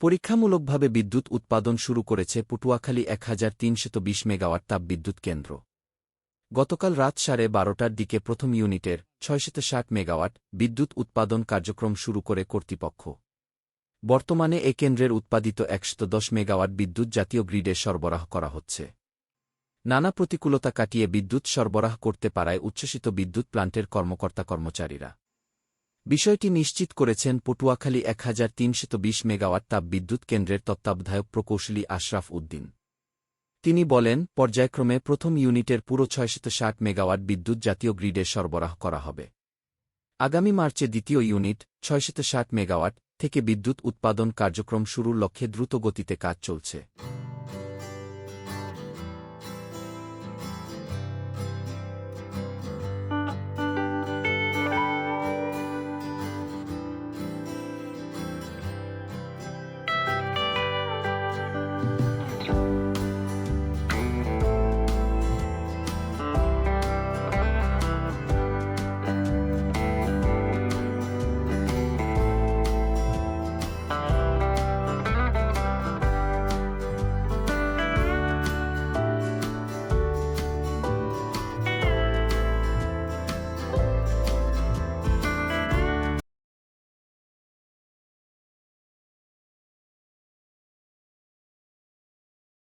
পরীক্ষামূলকভাবে বিদ্যুৎ উৎপাদন শুরু করেছে পটুয়াখালী এক হাজার তিনশত বিশ মেগাওয়াট তাপবিদ্যুৎ কেন্দ্র। গতকাল রাত সাড়ে বারোটার দিকে প্রথম ইউনিটের ছয়শত ষাট মেগাওয়াট বিদ্যুৎ উৎপাদন কার্যক্রম শুরু করে কর্তৃপক্ষ। বর্তমানে এ কেন্দ্রের উৎপাদিত একশত দশ মেগাওয়াট বিদ্যুৎ জাতীয় গ্রিডে সরবরাহ করা হচ্ছে। নানা প্রতিকূলতা কাটিয়ে বিদ্যুৎ সরবরাহ করতে পারায় উচ্ছ্বসিত বিদ্যুৎ প্লান্টের কর্মকর্তা কর্মচারীরা বিষয়টি নিশ্চিত করেছেন পটুয়াখালী এক হাজার তিনশত বিশ মেগাওয়াট তাপ বিদ্যুৎ কেন্দ্রের তত্ত্বাবধায়ক প্রকৌশলী আশরাফ উদ্দিন। তিনি বলেন, পর্যায়ক্রমে প্রথম ইউনিটের পুরো ছয়শত ষাট মেগাওয়াট বিদ্যুৎ জাতীয় গ্রিডে সরবরাহ করা হবে। আগামী মার্চে দ্বিতীয় ইউনিট, ছয়শত ষাট মেগাওয়াট, থেকে বিদ্যুৎ উৎপাদন কার্যক্রম শুরুর লক্ষ্যে দ্রুত গতিতে কাজ চলছে।